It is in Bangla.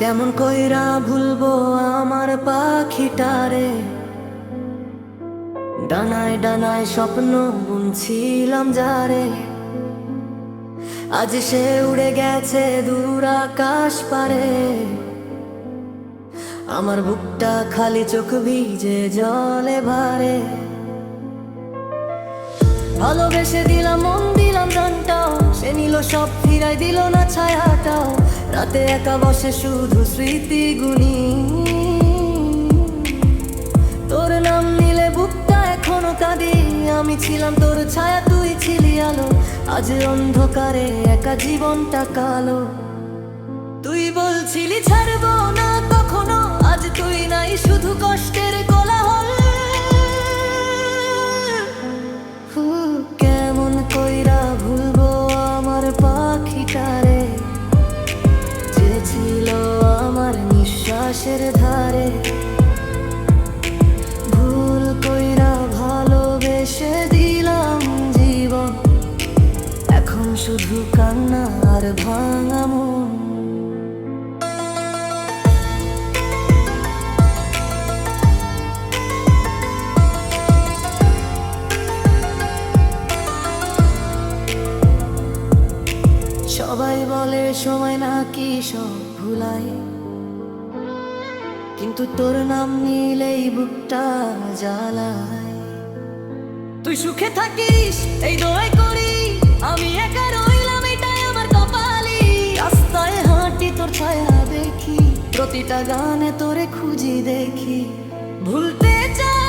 কেমন কইরা ভুলবো আমার পাখিটারে? ডানায় ডানায় স্বপ্ন বুনছিলাম যারে। আজ সে উড়ে গেছে দূর আকাশ পারে। আমার বুকটা খালি চোখ ভিজে জলে ভারে। ভালোবেসে দিলাম, মন দিলাম নিল সব ফিরাই দিল না ছায়াটাও। রাতে একা বসে শুধু স্মৃতি গুনি তোর নাম নিলে বুকটা এখনও কাঁদি। আমি ছিলাম তোর ছায়া, তুই ছিলি আলো। আজ অন্ধকারে একা জীবনটা কালো। তুই বলছিলি ছাড়বো না কখনো, আজ তুই নাই শুধু কষ্টের নিঃশ্বাসের ধারে। ভুল কইরা ভালোবেসে দিলাম জীবন। এখন শুধু কান্না আর ভাঙা সবাই বলে, সময় নাকি সব ভুলাই। কিন্তু তোর নাম নিলেই বুকটা জ্বালায়। তুই সুখে থাকিস, এই দোয়াই করি, আমি একা রইলাম, এটাই আমার কপালি। রাস্তায় হাঁটি, তোর ছায়া দেখি, প্রতিটা গানে তোরে খুঁজি দেখি। ভুলতে চাই